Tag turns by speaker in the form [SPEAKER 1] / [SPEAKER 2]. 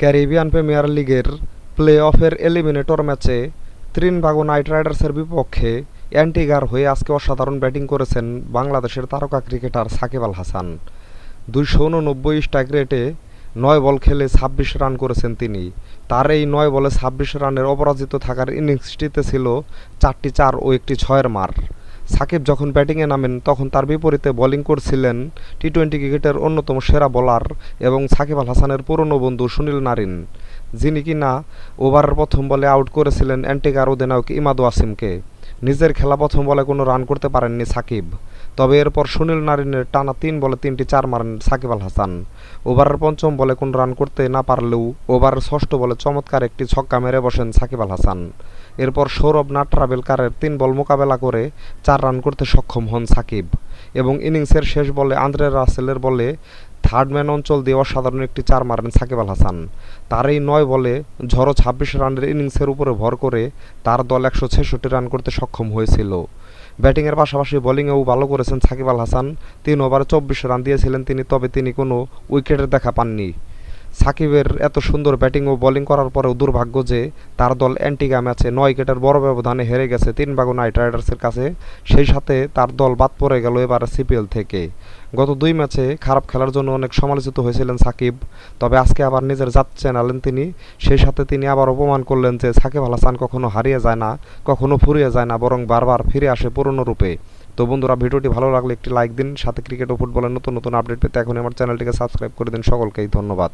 [SPEAKER 1] Caribbean premier লিগের play অফের eliminator ম্যাচে ত্রিনবাগো নাইট রাইডার্সের বিপক্ষে অ্যান্টিগার হয়ে আজকে অসাধারণ ব্যাটিং করেছেন বাংলাদেশের তারকা ক্রিকেটার সাকিব আল হাসান। দুইশো উননব্বই স্ট্রাইক রেটে নয় বল খেলে ছাব্বিশ রান করেছেন তিনি। তার এই নয় বলে ছাব্বিশ রানের অপরাজিত থাকার ইনিংসটিতে ছিল চারটি চার ও একটি ছয়ের মার। সাকিব যখন ব্যাটিংয়ে নামেন, তখন তার বিপরীতে বোলিং করছিলেন টি টোয়েন্টি ক্রিকেটের অন্যতম সেরা বোলার এবং সাকিব আল হাসানের পুরনো বন্ধু সুনীল নারিন, যিনি কিনা ওভারের প্রথম বলে আউট করেছিলেন অ্যান্টিগার অধিনায়ক ইমাদ ওয়াসিমকে নিজের খেলা প্রথম বলে কোনো রান করতে পারেননি সাকিব। তবে এরপর সুনীল নারিনের টানা তিন বলে তিনটি চার মারেন সাকিব আল হাসান। ওভারের পঞ্চম বলে কোন রান করতে না পারলেও ওভারের ষষ্ঠ বলে চমৎকার একটি ছক্কা মেরে বসেন সাকিব আল হাসান। এরপর সৌরভ নাট্রাবেলকারের তিন বল মোকাবেলা করে চার রান করতে সক্ষম হন সাকিব এবং ইনিংসের শেষ বলে আন্দ্রে রাসেলের বলে থার্ড ম্যান অঞ্চল দিয়ে অসাধারণ একটি চার মারেন সাকিব আল হাসান। তার এই নয় বলে ঝড়ো ছাব্বিশ রানের ইনিংসের উপরে ভর করে তার দল একশো ছেষট্টি রান করতে সক্ষম হয়েছিল। ব্যাটিংয়ের পাশাপাশি বোলিংয়েও ভালো করেছেন সাকিব আল হাসান। তিন ওভারে চব্বিশ রান দিয়েছিলেন তিনি, তবে তিনি কোনো উইকেটের দেখা পাননি। সাকিবের এত সুন্দর ব্যাটিং ও বোলিং করার পরেও দুর্ভাগ্য যে তার দল অ্যান্টিগা ম্যাচে নয় উইকেটের বড় ব্যবধানে হেরে গেছে তিন বাগো নাইট রাইডার্সের কাছে। সেই সাথে তার দল বাদ পড়ে গেল এবার সিপিএল থেকে। গত দুই ম্যাচে খারাপ খেলার জন্য অনেক সমালোচিত হয়েছিলেন সাকিব, তবে আজকে আবার নিজের জাত চেনালেন তিনি। সেই সাথে তিনি আবার অপমান করলেন যে সাকিব আল হাসান কখনো হারিয়ে যায় না, কখনো ফুরিয়ে যায় না, বরং বারবার ফিরে আসে পুরনো রূপে। তো বন্ধুরা, ভিডিওটি ভালো লাগলে একটি লাইক দিন। সাথে ক্রিকেট ও ফুটবলের নতুন নতুন আপডেট পেতে এখন আমার চ্যানেলটিকে সাবস্ক্রাইব করে দিন। সকলকেই ধন্যবাদ।